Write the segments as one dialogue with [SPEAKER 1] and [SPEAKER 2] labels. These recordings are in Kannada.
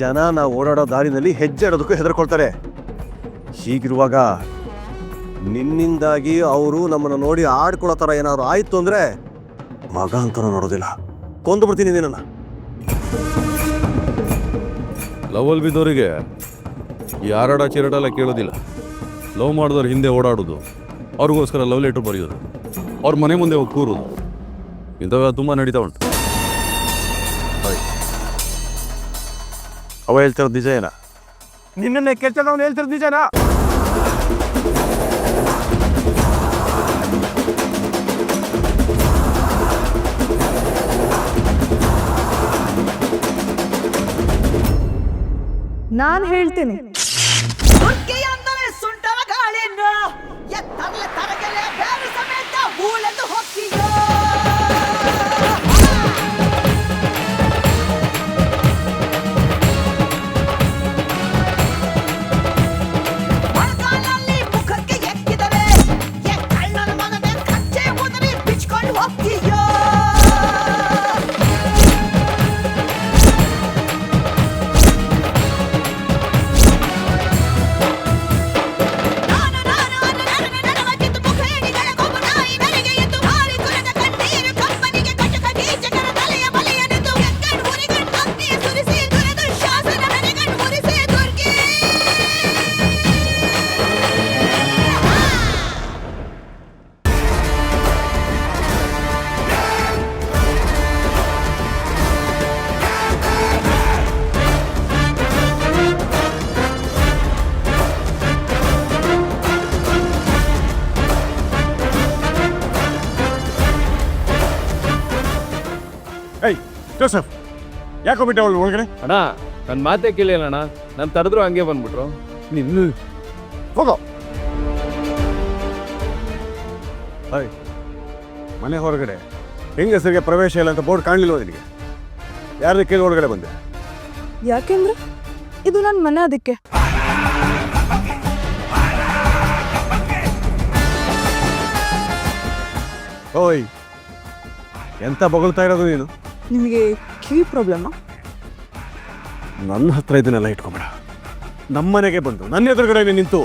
[SPEAKER 1] ಜನ ನಾವು ಓಡಾಡೋ ದಾರಿನಲ್ಲಿ ಹೆಜ್ಜೆ ಇಡೋದಕ್ಕೂ ಹೆದರ್ಕೊಳ್ತಾರೆ. ಹೀಗಿರುವಾಗ ನಿನ್ನಿಂದಾಗಿ ಅವರು ನಮ್ಮನ್ನು ನೋಡಿ ಆಡ್ಕೊಳ್ಳೋ ಥರ ಏನಾದ್ರು ಆಯಿತು ಅಂದರೆ ಮಗ ಅಂತನೂ ನೋಡೋದಿಲ್ಲ. ಕೊಂದು ಬಿಡ್ತೀನಿ ನಿನ್ನನ್ನು.
[SPEAKER 2] ಲವಲ್ ಬಿದ್ದವರಿಗೆ ಚಿರಾಡಲ್ಲ ಚಿರಡೆಲ್ಲ ಕೇಳೋದಿಲ್ಲ. ಲವ್ ಮಾಡಿದವ್ರು ಹಿಂದೆ ಓಡಾಡೋದು. ಅವ್ರಿಗೋಸ್ಕರ ಲವ್ ಲೆಟ್ರ್ ಬರೆಯೋದು. ಅವ್ರ ಮನೆ ಮುಂದೆ ಹೋಗಿ ಕೂರೋದು. ಇಂಥವೆಲ್ಲ ತುಂಬ ನಡೀತಾ ಉಂಟು.
[SPEAKER 1] ಅವ ಹೇಳ್ತಿರೋದು ನಿಜ ಏನ? ನಿನ್ನನ್ನೇ ಕೆಲ್ಸದವನು ಹೇಳ್ತಿರೋದು ನಿಜನಾ
[SPEAKER 3] ನಾನು ಹೇಳ್ತೀನಿ.
[SPEAKER 1] ಯಾಕೋ ಬಿಟ್ಟೆ ಅವಳು ಒಳಗಡೆ?
[SPEAKER 4] ಅಣ್ಣ ನನ್ನ ಮಾತೇ ಕೇಳಿಲ್ಲ ಅಣ್ಣ. ನಾನು ತಡೆದ್ರು ಹಂಗೆ ಬಂದ್ಬಿಟ್ರು.
[SPEAKER 1] ನಿನ್ನ ಹೋಗೋ. ಹಾಯ್ ಮನೆ ಹೊರಗಡೆ ಹೆಂಗಸರಿಗೆ ಪ್ರವೇಶ ಇಲ್ಲ ಅಂತ ಬೋರ್ಡ್ ಕಾಣಲಿಲ್ವ ನಿನಗೆ? ಯಾರ್ದು ಕೇಳಿ ಒಳಗಡೆ ಬಂದೆ?
[SPEAKER 3] ಯಾಕೆಂದ್ರೆ ಇದು ನನ್ನ ಮನೆ ಅದಕ್ಕೆ.
[SPEAKER 1] ಓಯ್ ಎಂತ ಬೊಗಳ್ತಾ ಇರೋದು ನೀನು?
[SPEAKER 3] ನಿಮಗೆ ಕಿವಿ ಪ್ರಾಬ್ಲಮ್ಮಾ
[SPEAKER 1] ನನ್ನ ಹತ್ರ ಇದನ್ನೆಲ್ಲ ಇಟ್ಕೊಬೇಡ. ನಮ್ಮ ಮನೆಗೆ ಬಂದು ನನ್ನ ಎದುರುಗಡೆ ನಿಂತು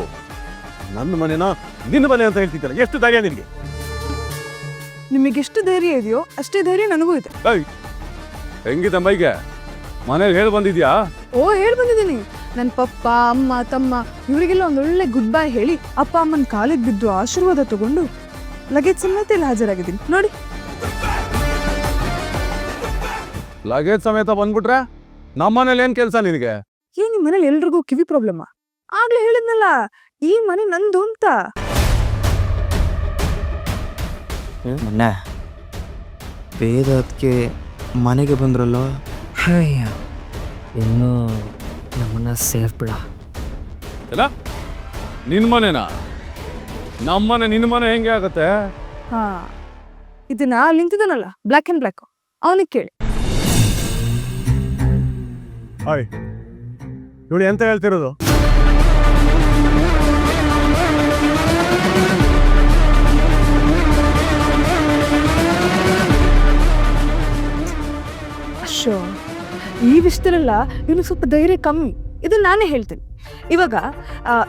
[SPEAKER 1] ನನ್ನ ಮನೆನ ನಿನ್ನ ಮನೆ ಅಂತ ಹೇಳ್ತಿದ್ದಲ್ಲ ಎಷ್ಟು ಧೈರ್ಯ ನಿನಗೆ?
[SPEAKER 3] ನಿಮಗೆ ಎಷ್ಟು ಧೈರ್ಯ ಇದೆಯೋ ಅಷ್ಟೇ ಧೈರ್ಯ ನನಗೂ ಇದೆ.
[SPEAKER 2] ಹೆಂಗಿದೆ ಮೈಗೆ? ಮನೇಲಿ ಹೇಳಿ ಬಂದಿದ್ಯಾ?
[SPEAKER 3] ಓ ಹೇಳಿ ಬಂದಿದ್ದೀನಿ. ನನ್ನ ಪಪ್ಪ ಅಮ್ಮ ತಮ್ಮ ಇವರಿಗೆಲ್ಲ ಒಂದೊಳ್ಳೆ ಗುಡ್ ಬೈ ಹೇಳಿ ಅಪ್ಪ ಅಮ್ಮನ ಕಾಲಿಗೆ ಬಿದ್ದು ಆಶೀರ್ವಾದ ತಗೊಂಡು ಲಗೇಜ್ ಸಮೇತ ಇಲ್ಲಿ ಹಾಜರಾಗಿದ್ದೀನಿ. ನೋಡಿ.
[SPEAKER 2] ಲಗೇಜ್ ಸಮೇತ ಬಂದ್ಬಿಟ್ರೆ? ನಮ್ಮನೇಲಿ ಏನ್ ಕೆಲಸ ನಿನಗೆ?
[SPEAKER 3] ಏನ್ ನಿಮ್ಮ ಮನೇಲಿ ಎಲ್ರಿಗೂ ಕಿವಿ ಪ್ರಾಬ್ಲಮ್ ಆಗ್ಲೇ ಹೇಳಿದ್ನಲ್ಲ ಈ ಮನೆ ನಂದು ಅಂತ.
[SPEAKER 5] ಮೊನ್ನೆ ವೇದಕ್ಕೆ ಮನೆಗೆ ಬಂದ್ರಲ್ಲ?
[SPEAKER 6] ಅಯ್ಯ. ಇನ್ನೂ ನಮ್ಮನ್ನ ಸೇಫ್ ಬಿಡ
[SPEAKER 2] ಇಲ್ಲ ನಿನ್ನ ಮನೆನಾ ನಮ್ಮನೆ ನಿನ್ ಮನೆ ಹೆಂಗೆ ಆಗುತ್ತೆ?
[SPEAKER 3] ಹಾ. ಇದನ್ನ ಅಲ್ಲಿ ನಿಂತಿದ್ದಾನಲ್ಲ ಬ್ಲ್ಯಾಕ್ ಅಂಡ್ ಬ್ಲ್ಯಾಕ್ ಅವನಿಗೆ ಕೇಳಿ.
[SPEAKER 1] ಹಾಯ್. ನೋಡಿ ಎಂತ ಹೇಳ್ತಿರೋದು?
[SPEAKER 3] ಅಶೋ ಈ ವಿಷಯದಲ್ಲೆಲ್ಲ ಇವನು ಸ್ವಲ್ಪ ಧೈರ್ಯ ಕಮ್ಮಿ. ಇದು ನಾನೇ ಹೇಳ್ತೀನಿ. ಇವಾಗ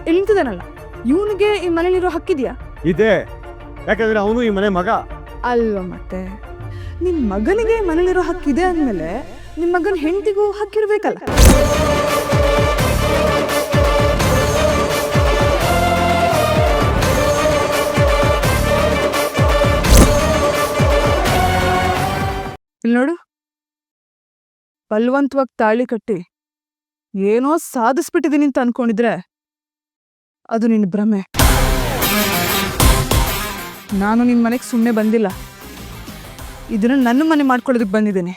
[SPEAKER 3] ನಿಂತಿದ್ದಾನಲ್ಲ ಇವನಿಗೆ ಈ ಮನೇಲಿರೋ ಹಕ್ಕಿದ್ಯಾ
[SPEAKER 1] ಇದೆ. ಯಾಕಂದ್ರೆ ಅವನು ಈ ಮನೆ ಮಗ.
[SPEAKER 3] ಅಲ್ವಾ ಮತ್ತೆ? ನಿಮ್ ಮಗನಿಗೆ ಮನೇಲಿರೋ ಹಕ್ಕಿದೆ ಅಂದ್ಮೇಲೆ ನಿಮ್ ಮಗನ ಹೆಂಡತಿಗೂ ಹಕ್ಕಿರ್ಬೇಕಲ್ಲ. ಇಲ್ಲಿ ನೋಡು. ಬಲವಂತವಾಗಿ ತಾಳಿ ಕಟ್ಟಿ ಏನೋ ಸಾಧಿಸ್ಬಿಟ್ಟಿದೀನಿ ಅಂತ ಅನ್ಕೊಂಡಿದ್ರೆ ಅದು ನಿನ್ನ ಭ್ರಮೆ. ನಾನು ನಿನ್ನ ಮನೆಗೆ ಸುಮ್ಮನೆ ಬಂದಿಲ್ಲ. ಇದನ್ನ ನನ್ನ ಮನೆ ಮಾಡ್ಕೊಳ್ಳೋದಕ್ಕೆ ಬಂದಿದ್ದೀನಿ.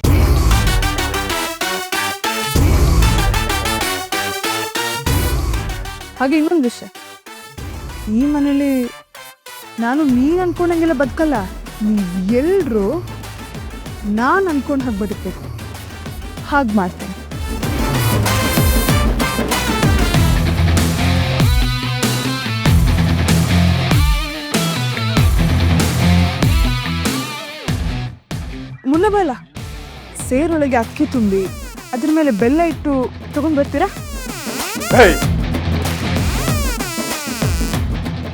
[SPEAKER 3] ಹಾಗೆ ಇನ್ನೊಂದು ವಿಷಯ. ಈ ಮನೇಲಿ ನಾನು ನೀನು ಅನ್ಕೊಂಡಂಗೆಲ್ಲ ಬದುಕಲ್ಲ. ನೀವು ಎಲ್ಲರೂ ನಾನು ಅನ್ಕೊಂಡು ಹಾಗೆ ಬದುಕಬೇಕು. ಹಾಗೆ ಮಾಡ್ತೇನೆ. ಮುನ್ನಬಲ್ಲ ಸೇರೊಳಗೆ ಅಕ್ಕಿ ತುಂಬಿ, ಅದ್ರ ಮೇಲೆ ಬೆಲ್ಲ ಇಟ್ಟು ತಗೊಂಡ್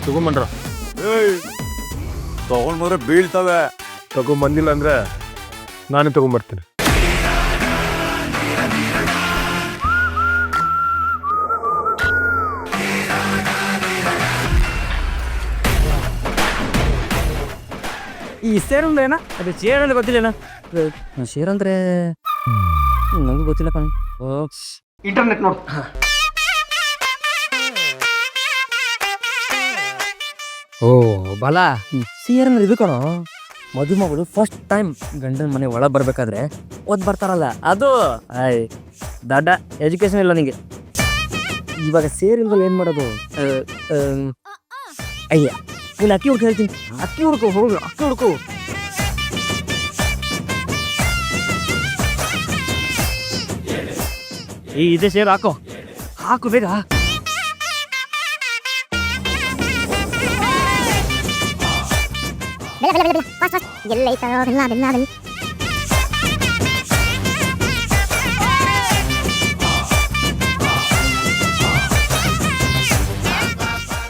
[SPEAKER 7] ತಗೊಂಬಂದ್ರ?
[SPEAKER 2] ತಗೊಂಡ್ ಬಂದ್ರೆ ಬೀಳ್ತವೆ.
[SPEAKER 7] ತಗೊಂಬಂದಿಲ್ಲ ಅಂದ್ರೆ ನಾನೇ ತಗೊಂಬರ್ತೀನಿ.
[SPEAKER 6] ಈ ಸೇರ್ ಅಂದ್ರೆ ಏನ? ಅದು ಸೇರ್ ಅಂದ್ರೆ ಗೊತ್ತಿಲ್ಲ ಶೇರ್ ಅಂದ್ರೆ? ನನಗೂ ಗೊತ್ತಿಲ್ಲ ಕಣ್. ಇಂಟರ್ನೆಟ್ ನೋಡ್. ಓ, ಬಲ ಸೇರ್ ಅಂದ್ರೆ ಇದು ಕಣೋ. ಮದುಮಗಳು ಫಸ್ಟ್ ಟೈಮ್ ಗಂಡನ ಮನೆ ಒಳಗೆ ಬರ್ಬೇಕಾದ್ರೆ ಓದ್ ಬರ್ತಾರಲ್ಲ, ಅದು. ಆಯ್ ದಡ್ಡ ಎಜುಕೇಶನ್ ಇಲ್ಲ ನಿಂಗೆ. ಇವಾಗ ಸೇರಿಲ್ವಲ್ಲ ಏನು ಮಾಡೋದು? ಅಯ್ಯ, ನೀನು ಅಕ್ಕಿ ಹುಡುಕ ಹೇಳ್ತೀನಿ. ಅಕ್ಕಿ ಹುಡುಕು, ಹೋಗು, ಅಕ್ಕಿ ಹುಡುಕು. ಈ ಇದೆ ಸೇರು ಹಾಕೋ. ಹಾಕು ಬೇಗ.
[SPEAKER 8] ಬೆಲ್ಲ ಬೆಲ್ಲ ಬೆಲ್ಲ ಬೆಲ್ಲ ಫಾಸ್ಟ್ ಫಾಸ್ಟ್ ಎಲ್ಲೈತ ಬೆಲ್ಲ ಬೆಲ್ಲ ಬೆಲ್ಲ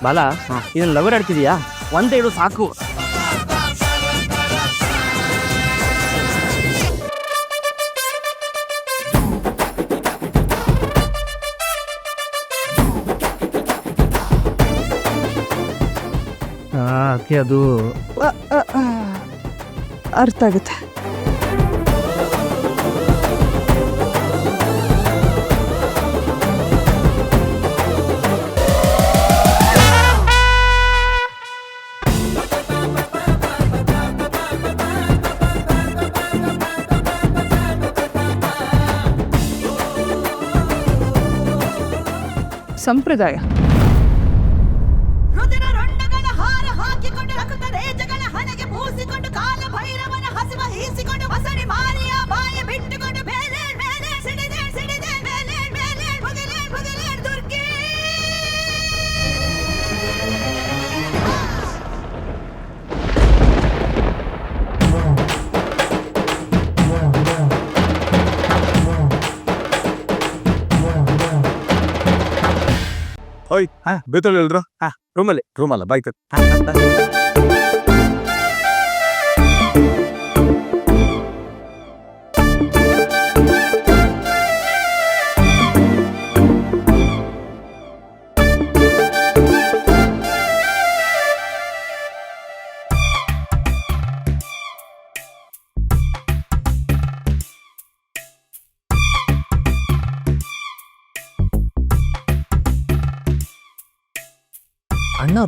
[SPEAKER 6] ಬಾಲ ಇದನ್ನ ಲವರ್ ಆಡ್ತಿದ್ಯಾ ಒಂದೇ ಇಡು ಸಾಕು ಅಕ್ಕಿ ಅದು
[SPEAKER 3] ಅ, ಅ, ಅ. ಅರ್ಥ ಆಗುತ್ತೆ ಸಂಪ್ರದಾಯ
[SPEAKER 9] ಹೋಯ್ ಹೇಳಿದ್ರು ಹಾ. ರೂಮಲ್ಲಿ. ರೂಮಲ್ಲ ಬೈಕ್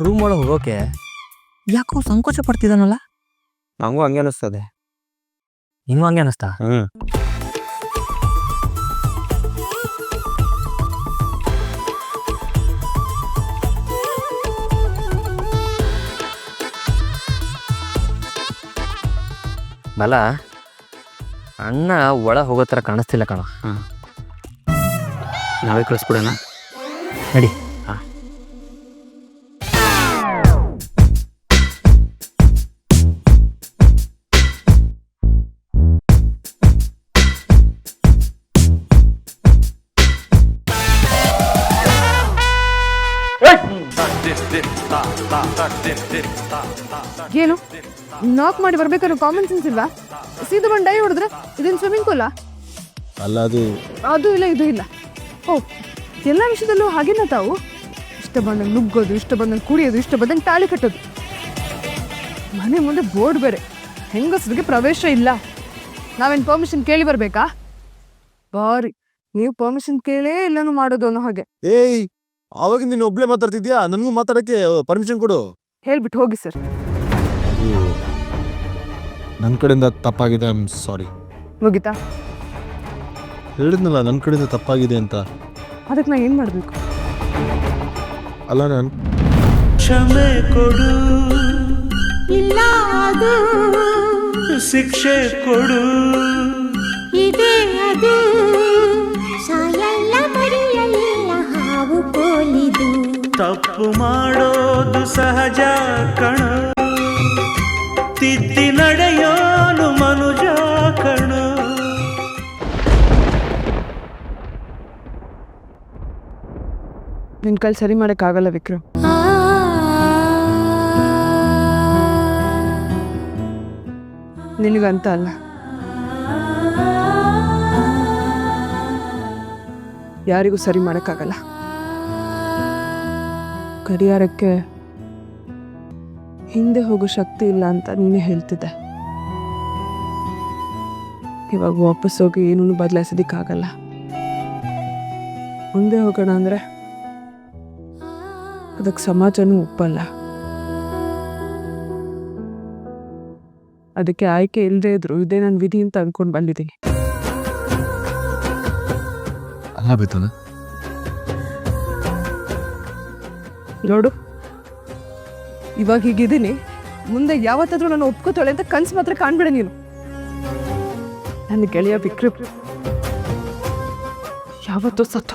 [SPEAKER 6] ರೂಮ್ ಒಳಗೆ ಹೋಗೋಕೆ ಯಾಕೋ ಸಂಕೋಚ ಪಡ್ತಿದ್ದಾನಲ್ಲ
[SPEAKER 10] ನಂಗೂ ಹಂಗೆ ಅನಿಸ್ತದೆ.
[SPEAKER 6] ನಿಂಗೂ ಹಂಗೆ ಅನಿಸ್ತಾ?
[SPEAKER 10] ಹ್ಞೂ
[SPEAKER 6] ಬಲ ಅಣ್ಣ ಒಳ ಹೋಗೋ ಥರ ಕಾಣಿಸ್ತಿಲ್ಲ ಕಣ.
[SPEAKER 10] ನಾವೇ ಕಳಿಸ್ಬಿಡೋಣ.
[SPEAKER 6] ನಡಿ.
[SPEAKER 3] ಏನು ನಾಕ್ ಮಾಡಿ ಬರ್ಬೇಕಾದ್ರೆ ಕಾಮನ್ ಸೆನ್ಸ್ ಇಲ್ವಾ? ಸೀದಾ ಬಂದು ಡೈ ಹೊಡೆದ್ರೆ ಇದೇನು ಸ್ವಿಮ್ಮಿಂಗ್ ಪೂಲಾ
[SPEAKER 9] ಅಲ್ಲ ಅದು
[SPEAKER 3] ಅದು ಇಲ್ಲ ಇದು ಇಲ್ಲ. ಓ ಎಲ್ಲ ವಿಷಯದಲ್ಲೂ ಹಾಗೇನ ತಾವು? ಇಷ್ಟ ಬಂದಂಗೆ ನುಗ್ಗೋದು ಇಷ್ಟ ಬಂದಂಗೆ ಕುಡಿಯೋದು ಇಷ್ಟ ಬಂದಂಗೆ ತಾಳಿ ಕಟ್ಟೋದು. ಮನೆ ಮುಂದೆ ಬೋರ್ಡ್ ಬೇರೆ. ಹೆಂಗಸರಿಗೆ ಪ್ರವೇಶ ಇಲ್ಲ. ನಾವೇನು ಪರ್ಮಿಷನ್ ಕೇಳಿ ಬರ್ಬೇಕಾ? ಬಾರಿ. ನೀವು ಪರ್ಮಿಷನ್ ಕೇಳೇ ಇಲ್ಲನು ಮಾಡೋದು ಅನ್ನೋ ಹಾಗೆ.
[SPEAKER 9] ಏಯ್ ಅವಾಗ ನೀನು ಒಬ್ಳೆ ಮಾತಾಡ್ತಿದ್ಯಾ? ನನಗೂ ಮಾತಾಡಕ್ಕೆ ಪರ್ಮಿಷನ್ ಕೊಡು.
[SPEAKER 3] ಹೇಳ್ಬಿಟ್ಟು ಹೋಗಿ ಸರ್
[SPEAKER 9] ನನ್ನ ಕಡೆಯಿಂದ ತಪ್ಪಾಗಿದೆ ಐ ಆಮ್ ಸಾರಿ
[SPEAKER 3] ಮುಗಿತಾ?
[SPEAKER 9] ಹೇಳಿದ್ನಲ್ಲ ನನ್ನ ಕಡೆಯಿಂದ ತಪ್ಪಾಗಿದೆ ಅಂತ.
[SPEAKER 3] ಅದಕ್ಕೆ ನಾ ಏನು ಮಾಡಬೇಕು?
[SPEAKER 9] ಅಲ್ಲ ನಾನು
[SPEAKER 11] ಕ್ಷಮೆ ಕೊಡು.
[SPEAKER 8] ಇಲ್ಲ ಅದು
[SPEAKER 11] ಶಿಕ್ಷೆ ಕೊಡು.
[SPEAKER 8] ಇದೇ ಅದು ಸಾಯಲ್ಲ ಮರೆಯಲ್ಲ ಹಾವು ಕೋಲಿದು.
[SPEAKER 11] ತಪ್ಪು ಮಾಡೋದು ಸಹಜ ಕಣ. ತಿದ್ದಿ ನಡೆಯೋನು ಮನುಜ ಕಣು.
[SPEAKER 3] ನಿನ್ ಕೈಲಿ ಸರಿ ಮಾಡೋಕ್ಕಾಗಲ್ಲ ವಿಕ್ರಮ್. ನಿನಗಂತ ಅಲ್ಲ. ಯಾರಿಗೂ ಸರಿ ಮಾಡೋಕ್ಕಾಗಲ್ಲ. ಕರಿಯಾರಕ್ಕೆ ಹಿಂದೆ ಹೋಗೋ ಶಕ್ತಿ ಇಲ್ಲ ಅಂತ ನೀನೇ ಹೇಳ್ತಿದ್ದೆ. ಇವಾಗ ವಾಪಸ್ ಹೋಗಿ ಏನೂ ಬದಲಾಯಿಸೋದಕ್ಕಾಗಲ್ಲ. ಮುಂದೆ ಹೋಗೋಣ ಅಂದರೆ ಅದಕ್ಕೆ ಸಮಾಜನೂ ಒಪ್ಪಲ್ಲ. ಅದಕ್ಕೆ ಆಯ್ಕೆ ಇಲ್ಲದೆ ಇದ್ರು ಇದೇ ನನ್ನ ವಿಧಿ ಅಂತ ಅಂದ್ಕೊಂಡು ಬಂದಿದ್ದೀನಿ.
[SPEAKER 9] ಅಲ್ಲ
[SPEAKER 3] ನೋಡು. ಇವಾಗ ಹೀಗಿದ್ದೀನಿ, ಮುಂದೆ ಯಾವತ್ತಾದ್ರೂ ನಾನು ಒಪ್ಕೋತಾಳೆ ಅಂತ ಕನ್ಸು ಮಾತ್ರ ಕಾಣ್ಬಿಡ ನೀನು. ನನ್ನ ಗೆಳೆಯ ವಿಕ್ರಮ್, ಯಾವತ್ತೂ ಸತ್ತು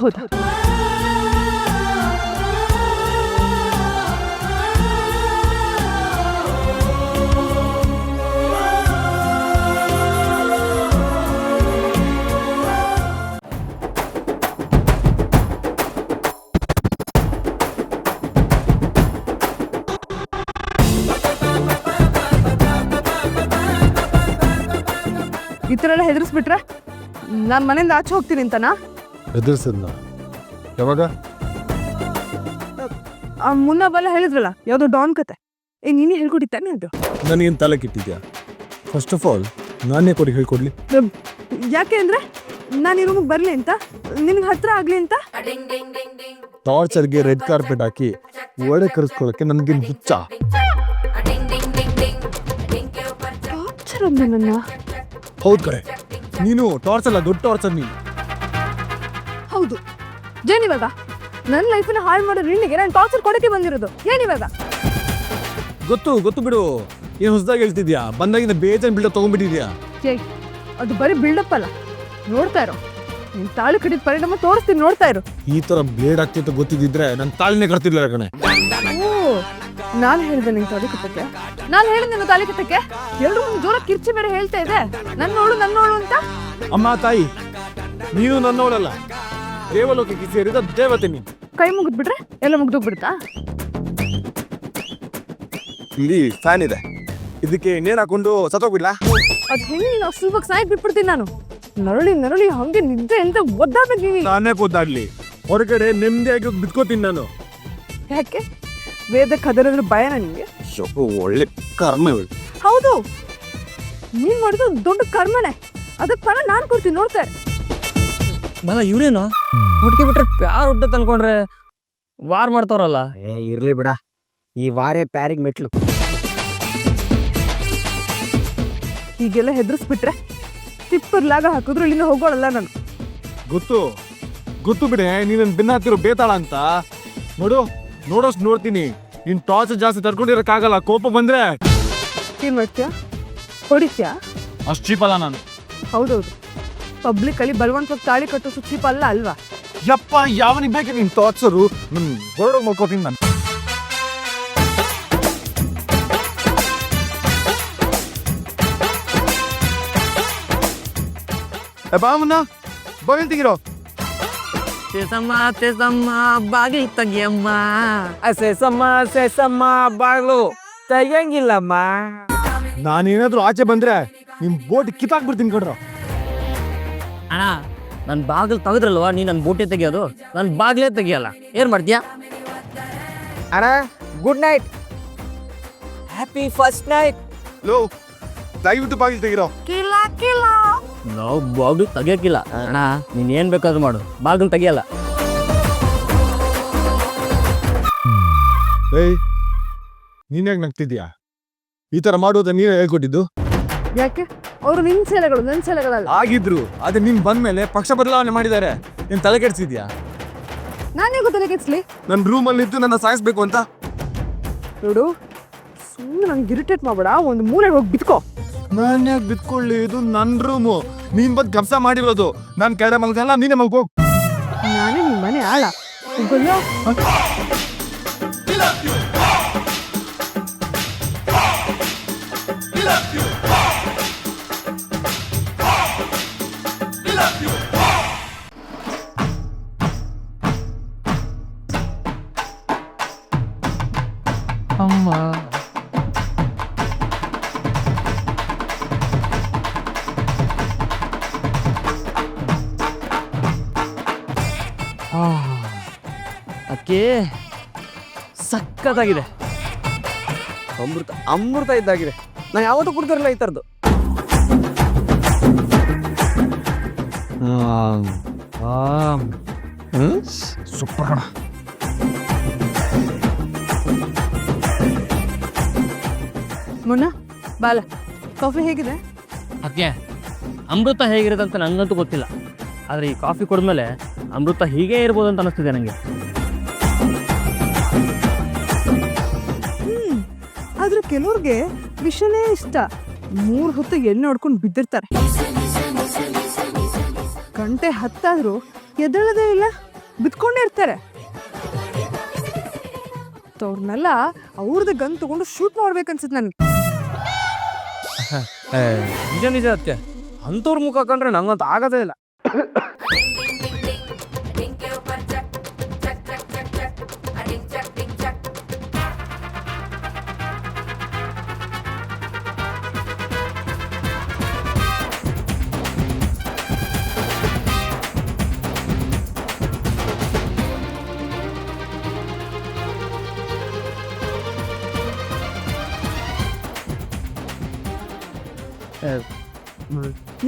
[SPEAKER 3] ಎಲ್ಲ ಹೆದರ್ಸ್ಬಿಟ್ರೆ ನಾನು ಮನೆಯಿಂದ ಆಚೆ ಹೋಗ್ತೀನಿ ಅಂತನಾ?
[SPEAKER 9] ಎದುರಿಸಿದ್ನ ಯಾವಾಗ?
[SPEAKER 3] ಆ ಮುನ್ನ ಬಲ್ಲ ಹೇಳಿದ್ರಲ್ಲ ಯಾವುದೋ ಡಾನ್ ಕತೆ. ಏ ನೀನೇ ಹೇಳ್ಕೊಟ್ಟಿತ್ತಾನೆ ಅದು?
[SPEAKER 9] ನನಗೇನು ತಲೆ ಕೆಟ್ಟಿದ್ಯಾ? ಫಸ್ಟ್ ಆಫ್ ಆಲ್ ನಾನೇ ಕೊಡಿ ಹೇಳ್ಕೊಡ್ಲಿ.
[SPEAKER 3] ನಮ್- ಯಾಕೆ ಅಂದ್ರೆ ನಾನು ಈ ರೂಮಿಗೆ ಬರಲಿ ಅಂತ ನಿನಗೆ ಹತ್ರ ಆಗಲಿ ಅಂತ?
[SPEAKER 9] ಟಾರ್ಚರ್ಗೆ ರೆಡ್ ಕಾರ್ಪೆಟ್ ಹಾಕಿ ಒಳ್ಳೆ ಕರೆಸ್ಕೊಳ್ಳೋಕೆ ನನಗೇನು ಹುಚ್ಚ?
[SPEAKER 3] ಟಾರ್ಚರ್ ಅಂದ್ರೆ ನನ್ನ
[SPEAKER 9] ಹೌದು ಕಡೆ ನೀನು ಟಾರ್ಚ್ ಅಲ್ಲ ದೊಡ್ಡ ಟಾರ್ಚರ್ ನೀನು.
[SPEAKER 3] ಹೌದು. ಏನಿವಾಗ ನನ್ನ ಲೈಫನ್ನ ಹಾಳು ಮಾಡೋ ನಿನ್ನಿಗೆ ನಾನು ಟಾರ್ಚರ್ ಕೊಡಕ್ಕೆ ಬಂದಿರೋದು. ಏನಿವಾಗ
[SPEAKER 9] ಗೊತ್ತು ಗೊತ್ತು ಬಿಡು. ಏನು ಹೊಸದಾಗಿ ಹೇಳ್ತಿದ್ಯಾ? ಬಂದಾಗಿಂದ ಬೇಜಾನ್ ಬಿಲ್ಡ ತಗೊಂಡ್ಬಿಟ್ಟಿದ್ಯಾ?
[SPEAKER 3] ಏಯ್ ಅದು ಬರೀ ಬಿಲ್ಡಪ್ ಅಲ್ಲ. ನೋಡ್ತಾ ಇರೋ. ನಿನ್ ತಾಳಿ ಕಡಿದ ಪರಿಣಾಮ ತೋರಿಸ್ತೀನಿ ನೋಡ್ತಾ ಇರು.
[SPEAKER 9] ಈ ತರ ಬ್ಲೇಡ್ ಆಗ್ತಿತ್ತು ಗೊತ್ತಿದ್ದಿದ್ರೆ ನನ್ನ ತಾಳಿನೇ ಕರ್ತಿಲ್ಲ ಕಣೆ.
[SPEAKER 3] ನಾನು ಹೇಳಿದೆ ನಿಂಗೆ ತಾಳಿ ಕಟ್ಟಕ್ಕೆ ನಾನು ಹೇಳಿದೆ ನಿನ್ನ ತಾಳಿ ಕಟ್ಟಕ್ಕೆ ಎಲ್ಲರೂ ಒಂದು ಜೋರ ಕಿರ್ಚಿ ಬೇರೆ ಹೇಳ್ತಾ ಇದೆ. ನನ್ನೋಳು ನನ್ನೋಳು ಅಂತ.
[SPEAKER 9] ಅಮ್ಮ ತಾಯಿ ನೀನು ನನ್ನೋಳಲ್ಲ ದೇವಲೋಕಕ್ಕೆ ಸೇರಿದ ದೇವತೆ ನೀನು.
[SPEAKER 3] ಕೈ ಮುಗಿದ್ಬಿಟ್ರೆ ಎಲ್ಲ ಮುಗ್ದೋಗ್ಬಿಡ್ತಾ
[SPEAKER 9] ಇಲ್ಲಿ ಫ್ಯಾನ್ ಇದೆ. ಇದಕ್ಕೆ ನೀರು ಹಾಕೊಂಡು ಸತ್ತೋಗ್ಬಿಡ್ಲಾ?
[SPEAKER 3] ಅದ್ ಹೆಂಗೆ ನೀನು ಸುಲಭಕ್ಕೆ ಸಾಯಕ್ ಬಿಟ್ಬಿಡ್ತೀನಿ ನಾನು? ನರಳಿ ನರಳಿ ಹಂಗೆ ನಿದ್ದೆ ಅಂತ ಒದ್ದಾಡ್ಬೇಕು ನೀನು.
[SPEAKER 9] ನಾನೇ ಓದ್ದಾಡ್ಲಿ ಹೊರಗಡೆ ನೆಮ್ಮದಿಯಾಗಿ ಬಿತ್ಕೋತೀನಿ ನಾನು.
[SPEAKER 3] ಯಾಕೆ? ವೇದಕ್ಕೆ ಅದರಂದ್ರೆ ಭಯನ ನಿಮಗೆ?
[SPEAKER 9] ಒಳ್ಳೆ ಕರ್ಮ ಇವಳು.
[SPEAKER 3] ಹೌದು. ನೀನ್ ಮಾಡಿದ ದೊಡ್ಡ ಕರ್ಮನೆ. ಅದಕ್ಕೆ ಫಲ ನಾನು ಕೊಡ್ತೀನಿ ನೋಡ್ತೆ. ಮಲ
[SPEAKER 6] ಬಲ ಇವ್ರೇನು? ಹುಡುಕಿ ಬಿಟ್ರೆ ಪ್ಯಾರ್ ಹುಟ್ಟತ್ ಅನ್ಕೊಂಡ್ರೆ ವಾರ್ ಮಾಡ್ತಾರಲ್ಲ
[SPEAKER 10] ಏ ಇರ್ಲಿ ಬಿಡ. ಈ ವಾರೇ ಪ್ಯಾರಿಗೆ ಮೆಟ್ಲು.
[SPEAKER 3] ಹೀಗೆಲ್ಲ ಹೆದರ್ಸ್ಬಿಟ್ರೆ ತಿಪ್ಪರ್ಲಾಗ ಹಾಕಿದ್ರು ಇಲ್ಲಿಂದ ಹೋಗೋಳಲ್ಲ ನಾನು.
[SPEAKER 9] ಗೊತ್ತು ಗೊತ್ತು ಬಿಡೆ ನೀನು ಬಿನ್ನಾತಿರೋ ಹತ್ತಿರೋ ಬೇತಾಳ ಅಂತ. ನೋಡು ನೋಡೋಷ್ಟು ನೋಡ್ತೀನಿ. ನಿನ್ ಟಾರ್ಚ್ ಜಾಸ್ತಿ ತಡ್ಕೊಂಡಿರಕ್ಕಾಗಲ್ಲ ಕೋಪ ಬಂದ್ರೆ.
[SPEAKER 3] ಏನ್ ಮಾಡ್ತೀಯ? ಹೊಡಿತ್ಯಾ?
[SPEAKER 9] ಅಷ್ಟು ಚೀಪಲ್ಲ ನಾನು.
[SPEAKER 3] ಹೌದೌದು. ಪಬ್ಲಿಕ್ ಅಲ್ಲಿ ಬಲವಂತವಾಗಿ ತಾಳಿ ಕಟ್ಟೋ ಚೀಪ್ ಅಲ್ಲ ಅಲ್ವಾ?
[SPEAKER 9] ಯಪ್ಪ ಯಾವನಿಗೆ ಬೇಕು ನಿನ್ ಟಾರ್ಚರು ನನ್ ಹೊರಡೋಗಿ ಮಲ್ಕೋತೀನಿ ನಾನು. ಬಾಮನ್ನ ಬಾಗಿಲ್ ತೆಗಿರೋ
[SPEAKER 6] ಸೇಸಮ್ಮ ಸೇಸಮ್ಮ ಬಾಗಿಲು ತೆಗಿಯಮ್ಮ. ಸೇಸಮ್ಮ ಸೇಸಮ್ಮ ಬಾಗ್ಲು ತೆಗಿಯಂಗಿಲ್ಲಮ್ಮ.
[SPEAKER 9] ನಾನೇನಾದ್ರೂ ಆಚೆ ಬಂದ್ರೆ ನಿಮ್ ಬೋಟ್ ಕಿತ್ತಾಕ್ಬಿಡ್ತೀನಿ ಕಡ್ರ
[SPEAKER 6] ಅಣ್ಣ ನನ್ನ ಬಾಗಿಲು ತೆಗೆದ್ರಲ್ವಾ? ನೀ ನನ್ನ ಬೋಟೇ ತೆಗಿಯೋದು? ನನ್ನ ಬಾಗಿಲೇ ತೆಗಿಯಲ್ಲ. ಏನ್ ಮಾಡ್ತೀಯಾ?
[SPEAKER 10] ಅಣ್ಣ good night happy first night
[SPEAKER 9] low ದಯವಿಟ್ಟು ಬಾಗಿಲು ತೆಗಿರೋ.
[SPEAKER 6] ನಾವು ಬಾಗ್ಲು ತೆಗಿಯಕ್ಕಿಲ್ಲ. ಅಣ್ಣ ನೀನ್ ಏನ್ ಬೇಕಾದ್ರೂ ಮಾಡು. ಬಾಗಿಲು ತೆಗಿಯಲ್ಲ.
[SPEAKER 9] ಏಯ್ ನೀನ್ ಯಾಕೆ ನಗ್ತಿದ್ಯಾ? ಈ ತರ ಮಾಡೋದ ನೀನೇ ಹೇಳ್ಕೊಟ್ಟಿದ್ದು?
[SPEAKER 3] ಯಾಕೆ? ಅವರು ನಿನ್ ಸೆಲೆಗಳು ನನ್ನ ಸೆಲೆಗಳಲ್ಲ.
[SPEAKER 9] ಆಗಿದ್ರು ಅದೇ ಬಂದ ಮೇಲೆ ಪಕ್ಷ ಬದಲಾವಣೆ ಮಾಡಿದ್ದಾರೆ. ನೀನ್ ತಲೆ ಕೆಡ್ಸಿದ್ಯಾ?
[SPEAKER 3] ನಾನೇ ತಲೆ ಕೆಚ್ಲಿ
[SPEAKER 9] ನನ್ನ ರೂಮಲ್ಲಿ ಇದ್ದು ನನ್ನ ಸಾಯಿಸ್ಬೇಕು ಅಂತ.
[SPEAKER 3] ನೋಡು ಸುಮ್ಮನೆ ನಂಗೆ ಇರಿಟೇಟ್ ಮಾಡ್ಬೇಡ ಒಂದು ಮೂಲೆ ಹೋಗಿ ಬಿತ್ಕೋ.
[SPEAKER 9] ನಾನು ಯಾಕೆ ಬಿತ್ಕೊಳ್ಳಿ ಇದು ನನ್ನ ರೂಮು. ನೀನ್ ಬಂದು ಕಬ್ಸ ಮಾಡಿರೋದು. ನಾನು ಕೆಳ ಮಲ್ಗಲ್ಲ ನೀನೆ ಮಲ್ಕೋ
[SPEAKER 3] ನಾನೇ ನಿಮ್ಮ ಮನೆ ಆಳ. ಹೋಗಲ್ಲ
[SPEAKER 6] ಅಮ್ಮ ಸಖತ್ತಾಗಿದೆ
[SPEAKER 10] ಅಮೃತ ಅಮೃತ ಇದ್ದಾಗಿದೆ. ನಾನು ಯಾವತ್ತೂ ಕುಡ್ತಿರಲಿಲ್ಲ ಈ ಥರದ್ದು.
[SPEAKER 9] ಸೂಪರ್ ಕಣ.
[SPEAKER 3] ಮುನ್ನ ಬಾಲ ಕಾಫಿ ಹೇಗಿದೆ?
[SPEAKER 6] ಅದಕ್ಕೆ ಅಮೃತ ಹೇಗಿರುತ್ತೆ ಅಂತ ನಂಗಂತೂ ಗೊತ್ತಿಲ್ಲ. ಆದರೆ ಈ ಕಾಫಿ ಕುಡಿದ್ಮೇಲೆ ಅಮೃತ ಹೀಗೆ ಇರ್ಬೋದು ಅಂತ ಅನಿಸ್ತಿದೆ ನನಗೆ
[SPEAKER 3] ಕೆಲವ್ರಿಗೆ ವಿಷನೇ ಇಷ್ಟ. ಮೂರ್ ಹೊತ್ತು ಎಣ್ಣೆ ಹೊಡ್ಕೊಂಡು ಬಿದ್ದಿರ್ತಾರೆ. ಗಂಟೆ ಹತ್ತಾದ್ರೂ ಎದಳದೇ ಇಲ್ಲ, ಬಿದ್ಕೊಂಡೇ ಇರ್ತಾರೆ. ಅವ್ರನ್ನೆಲ್ಲ ಅವ್ರದ್ದು ಗನ್ ತಗೊಂಡು ಶೂಟ್ ಮಾಡ್ಬೇಕನ್ಸುತ್ತೆ ನನ್ಗೆ.
[SPEAKER 10] ನಿಜ ನಿಜ ಅತ್ತೆ. ಅಂಥವ್ರ ಮುಖ ಕಂಡ್ರೆ ನಂಗಂತ ಆಗದೇ ಇಲ್ಲ.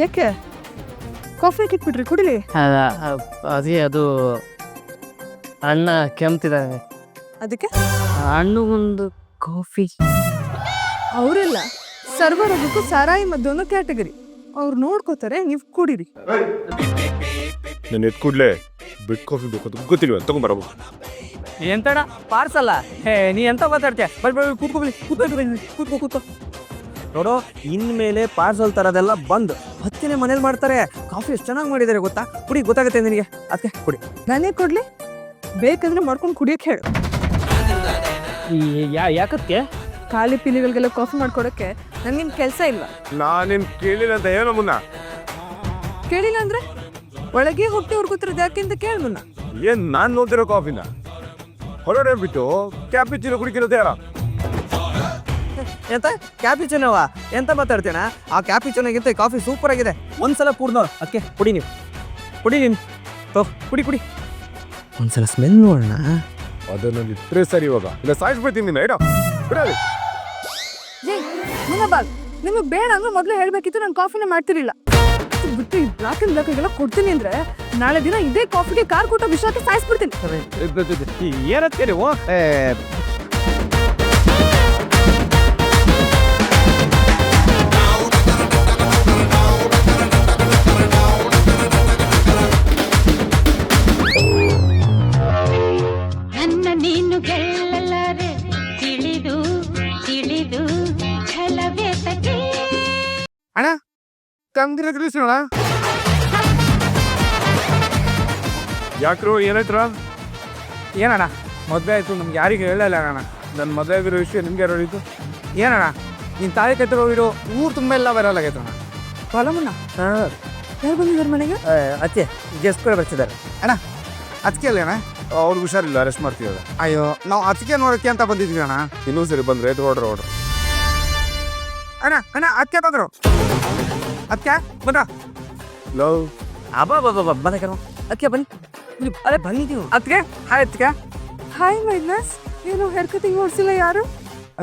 [SPEAKER 3] ಯಾಕೆ? ಕಾಫಿ ಇಟ್ಬಿಟ್ರಿ ಕುಡಿಲಿ.
[SPEAKER 6] ಅದೇ ಅದು ಅಣ್ಣ ಕೆಮ್ತಿದ್ದಾನೆ
[SPEAKER 3] ಅದಕ್ಕೆ?
[SPEAKER 6] ಹಣ್ಣುಗೊಂದು ಕಾಫಿ.
[SPEAKER 3] ಅವರೆಲ್ಲ ಸರ್ವರೋಗಕ್ಕೂ ಸಾರಾಯಿ ಮದ್ದು ಅನ್ನೋ ಕ್ಯಾಟಗರಿ. ಅವ್ರು ನೋಡ್ಕೋತಾರೆ ನೀವು ಕುಡೀರಿ.
[SPEAKER 9] ನಾನು ಎತ್ ಕೂಡಲೇ ಬೆಡ್ ಕಾಫಿ ಬೇಕು ಅಂತ ಗೊತ್ತಿಲ್ವ ತಗೊಂಬರಬ
[SPEAKER 10] ಎಂತಡ ಪಾರ್ಸಲ್ಲ? ಹೇ ನೀ ಎಂತ ಮಾತಾಡ್ತೀಯ? ಬರ್ ಬರ್ ಕೂತ್ಕೋ ಕೂತ್ಕೋ ಕೂತ್ಕೊ ಕೂತ್ಕೊ ನೋಡು ಇನ್ಮೇಲೆ ಪಾರ್ಸಲ್ ತರದೆಲ್ಲ ಬಂದ್. ಹತ್ತಿನೇ ಮನೇಲಿ ಮಾಡ್ತಾರೆ. ಕಾಫಿ ಎಷ್ಟು ಚೆನ್ನಾಗಿ ಮಾಡಿದ್ದಾರೆ ಗೊತ್ತಾ? ಕುಡಿ ಗೊತ್ತಾಗುತ್ತೆ ನಿನಗೆ. ಅದಕ್ಕೆ ಕುಡಿ.
[SPEAKER 3] ನಾನೇ ಕೊಡ್ಲಿ? ಬೇಕಂದ್ರೆ ಮಾಡ್ಕೊಂಡು ಕುಡಿಯಕ್ಕೆ ಹೇಳು.
[SPEAKER 6] ಯಾ ಯಾಕಕ್ಕೆ
[SPEAKER 3] ಖಾಲಿ ಪಿಲಿಗಳಿಗೆಲ್ಲ ಕಾಫಿ ಮಾಡ್ಕೊಡಕ್ಕೆ ನನ್ಗೇನು ಕೆಲಸ ಇಲ್ಲ.
[SPEAKER 9] ನಾನೇನು ಕೇಳಿಲ್ಲ ಅಂತ ಏನೋ ಮುನ್ನ.
[SPEAKER 3] ಕೇಳಿಲ್ಲ ಅಂದ್ರೆ? ಒಳಗೆ ಹೊಟ್ಟೆ ಹುಡ್ಕೋತಿರೋದು ಯಾಕೆಂತ ಕೇಳು ಮುನ್ನ.
[SPEAKER 9] ಏನ್ ನಾನು ನೋಡ್ತಿರೋ ಕಾಫಿನ? ಹೊರಡೇ ಬಿಟ್ಟು ಕ್ಯಾಪಿಚಿನ ಕುಡಿಕಿರೋದು ಯಾರ?
[SPEAKER 10] ಎಂತ ಕ್ಯಾಪಿಚನವ ಎಂತ ಮಾತಾಡ್ತೀನ ಆ ಕ್ಯಾಪಿಚನಗಿಂತ ಕಾಫಿ ಸೂಪರ್ ಆಗಿದೆ ಒಂದ್ಸಲ ಪೂರ್ಣ ಅದಕ್ಕೆ ಕುಡಿ ನೀವು ಕುಡಿ ನೀನು ತೋ ಕುಡಿ ಕುಡಿ ಒಂದ್ಸಲ ಸ್ಮೆಲ್ ನೋಡೋಣ
[SPEAKER 9] ಅದನ್ನ ಇದ್ರೆ ಸರಿ ಇವಾಗ ಇಲ್ಲ ಸಾಯಿಸ್ಬಿಡ್ತೀನಿ ನೀನು ಇಡೋ ಬಿಡಲಿ
[SPEAKER 3] ನಿಮಗೆ ಬೇಡ ಅಂದ್ರೆ ಮೊದಲು ಹೇಳ್ಬೇಕಿತ್ತು ನಾನು ಕಾಫಿನ ಮಾಡ್ತಿರ್ಲಿಲ್ಲ ಬಿಟ್ಟು ಈ ಬ್ಲಾಕ್ ಅಂಡ್ ಬ್ಲಾಕ್ಗೆಲ್ಲ ಕೊಡ್ತೀನಿ ಅಂದ್ರೆ ನಾಳೆ ದಿನ ಇದೇ ಕಾಫಿಗೆ ಕಾರ್ ಕೊಟ್ಟ ವಿಷಯಕ್ಕೆ ಸಾಯಿಸ್ಬಿಡ್ತೀನಿ
[SPEAKER 9] ಏನತ್ತೆ ಕಂಗ್ರಾಚುಲೇಷನ್ ಯಾಕ್ರು ಏನಾಯ್ತ್ರ?
[SPEAKER 10] ಏನಣ್ಣ? ಮದುವೆ ಆಯಿತು ನಮ್ಗೆ ಯಾರಿಗೂ ಹೇಳಲ್ಲ ಅಣ್ಣ.
[SPEAKER 9] ನನ್ನ ಮದುವೆ ಆಗಿರೋ ವಿಷಯ ನಿಮ್ಗೆ ಯಾರು ಹೇಳಿದ್ದು?
[SPEAKER 10] ಏನಣ್ಣ? ನಿನ್ನ ತಾಯಿ ಕತ್ತಿರೋ ಇರೋ ಊರು ತುಂಬ ಎಲ್ಲ ವೈರಲ್ ಆಗೈತೆ ಅಣ್ಣ
[SPEAKER 3] ಬಾಲ ಹಾಂ. ಯಾರು ಬಂದಿದ್ದಾರೆ ಮನೆಗೆ?
[SPEAKER 10] ಅತ್ತೆ ಗೆಸ್ಟ್ ಕೂಡ ಬರ್ತಿದ್ದಾರೆ. ಅಣ್ಣ ಅದಕ್ಕೆ ಅಲ್ಲ ಅಣ್ಣ?
[SPEAKER 9] ಅವ್ರಿಗೆ ಹುಷಾರಿಲ್ಲ ಅರೆಸ್ಟ್ ಮಾಡ್ತೀವಿ
[SPEAKER 10] ಅಯ್ಯೋ ನಾವು ಅದಕ್ಕೆ ನೋಡೋಕ್ಕೆ ಅಂತ ಬಂದಿದ್ವಿ ಅಣ್ಣ.
[SPEAKER 9] ಇನ್ನೂ ಸರಿ ಬಂದ್ರೆ ಹೊಡ್ರ ಹೊಡ್ರ
[SPEAKER 10] ಅಣ್ಣ ಅಣ್ಣ ಅದಕ್ಕೆ ಬಂದರು. ಅದಕ್ಕೆ ಬಂದ
[SPEAKER 9] ಲವ್
[SPEAKER 10] ಅಬ್ಬಾ ಬಾಬಾ ಬನ್ನಿ ಬಂದ ಕಣ. ಅದಕ್ಕೆ ಬನ್ನಿ. ಇಲ್ಲಿ ಅರೆ ಬಂದಿದ್ದೀವಿ ಅದಕ್ಕೆ ಹಾಯ್ ಅದಕ್ಕೆ
[SPEAKER 3] ಹಾಯ್ ಮೈನಸ್. ಏನು ಹೇರ್ ಕಟಿಂಗ್ ಮಾಡಿಸಿಲ್ಲ ಯಾರು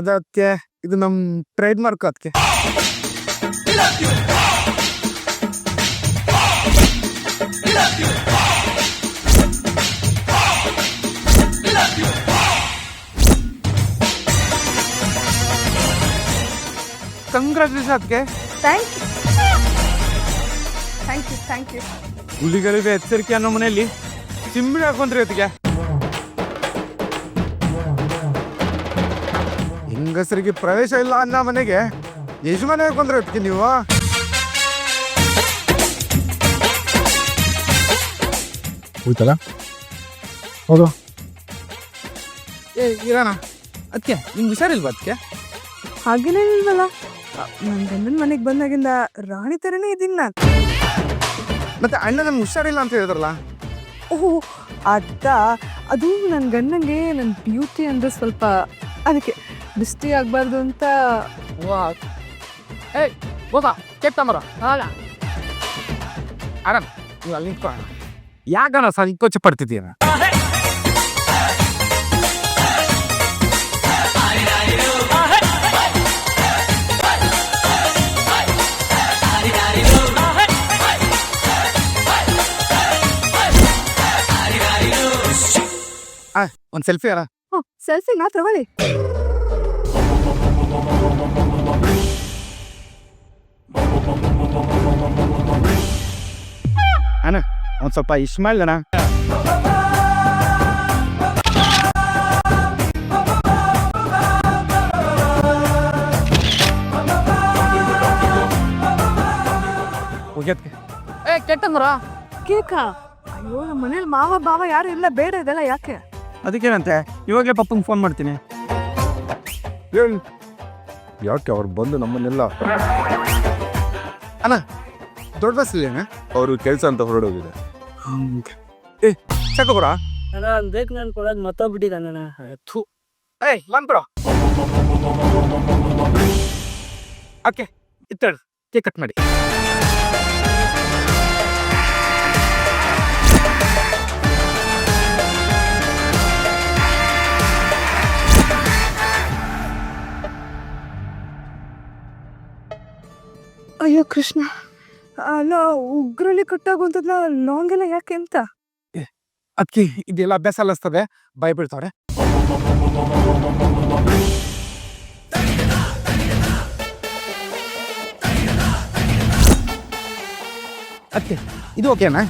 [SPEAKER 10] ಅದಕ್ಕೆ ಇದು ನಮ್ಮ ಟ್ರೇಡ್ ಮಾರ್ಕ್ ಅದಕ್ಕೆ ಕಂಗ್ರಾಚುಲೇಷನ್ ಅದಕ್ಕೆ
[SPEAKER 3] thank you thank you thank you
[SPEAKER 10] ಹುಲಿಗಳಿಗೆ ಎಚ್ಚರಿಕೆ ಅನ್ನೋ ಮನೆಯಲ್ಲಿ ಚಿಂಬಿಡಿ ಹಾಕೊಂಡ್ರಿ ಅದಕ್ಕೆ ಹೆಂಗಸರಿಗೆ ಪ್ರವೇಶ ಇಲ್ಲ ಅನ್ನೋ ಮನೆಗೆ ಯಜಮಾನ ಹಾಕೊಂಡ್ರಿ ಅದಕ್ಕೆ ನೀವು?
[SPEAKER 9] ಹೋಯ್ತಲ್ಲ? ಹೌದು
[SPEAKER 10] ಏ ಇರೋಣ ಅದಕ್ಕೆ ನಿಮ್ಗೆ ಹುಷಾರಿಲ್ವಾ ಅದಕ್ಕೆ
[SPEAKER 3] ಹಾಗೇನೇ ಇಲ್ವಲ್ಲ. ನನ್ನ ಗಂಡನ ಮನೆಗೆ ಬಂದಾಗಿಂದ ರಾಣಿ ಥರನೇ ಇದ್ದೀನಿ ನಾನು.
[SPEAKER 10] ಮತ್ತೆ ಅಣ್ಣ ನಮ್ಗೆ ಹುಷಾರಿಲ್ಲ ಅಂತ ಹೇಳಿದ್ರಲ್ಲ?
[SPEAKER 3] ಓಹ್ ಅದ ಅದು ನನ್ನ ಗಂಡಂಗೆ ನನ್ನ ಬ್ಯೂಟಿ ಅಂದ್ರೆ ಸ್ವಲ್ಪ ಅದಕ್ಕೆ ಮಿಸ್ಟಿ ಆಗ್ಬಾರ್ದು ಅಂತ.
[SPEAKER 10] ಏಯ್ ಹೋಗ ಕೇಕ್ ತಮ್ಮರ ಹಾಗ. ಆರಾಮ್ ನೀವು ಅಲ್ಲಿ ನಿಂತ್ಕೊ. ಯಾಕನ ಸಂಕೋಚ ಪಡ್ತಿದ್ದೀರ? ಒಂದು ಸೆಲ್ಫಿ ಅಲ್ಲ?
[SPEAKER 3] ಸೆಲ್ಫಿ ನಾ ತಗೊಳ್ಳಿ.
[SPEAKER 10] ಅಣ್ಣ ಒಂದು ಸ್ವಲ್ಪ ಇಶ್ ಮಾಡ್ಲಣ ಹೋಗ್ಯತ್ಕೆ ಏ ಕೆಟ್ಟಂದ್ರ?
[SPEAKER 3] ಕೇಕ. ಅಯ್ಯೋ ನಮ್ಮ ಮನೇಲಿ ಮಾವ ಬಾವ ಯಾರು ಇಲ್ಲ ಬೇಡ ಇದೆಲ್ಲ ಯಾಕೆ?
[SPEAKER 10] ಅದಕ್ಕೇನಂತೆ? ಇವಾಗಲೇ ಪಪ್ಪಂಗೆ ಫೋನ್ ಮಾಡ್ತೀನಿ.
[SPEAKER 9] ಯಾಕೆ ಅವ್ರು ಬಂದು ನಮ್ಮನ್ನೆಲ್ಲ
[SPEAKER 10] ಅಣ್ಣ ದೊಡ್ಡ ಬಸ್ ಇಲ್ಲೇನ
[SPEAKER 9] ಅವರು ಕೆಲಸ ಅಂತ ಹೊರಡೋಗಿದೆ.
[SPEAKER 10] ಏ ಚಕೋರ
[SPEAKER 6] ಬೇಕು ನಾನು ಕೊಡೋದು ಮತ್ತೊಬ್ಬಿಟ್ಟಿದ್ದಾನ
[SPEAKER 10] ಥೂ. ಏಯ್ ಬಂದ್ಬಿಡೋ. ಓಕೆ ಇತ್ತಳು ಕೇಕ್ ಕಟ್ ಮಾಡಿ.
[SPEAKER 3] ಅಯ್ಯೋ ಕೃಷ್ಣ. ಅಲ್ಲ ಉಗ್ರಲ್ಲಿ ಕಟ್ಟಾಗುವಂಥದ್ನ ಲಾಂಗ್ ಎಲ್ಲ ಯಾಕೆ ಅಂತ?
[SPEAKER 10] ಅದಕ್ಕೆ ಇದೆಲ್ಲ ಅಭ್ಯಾಸ ಅಲ್ಲಿಸ್ತದೆ ಭಯಬೀಳ್ತಾರೆ ಅದಕ್ಕೆ ಇದು ಓಕೆನಾ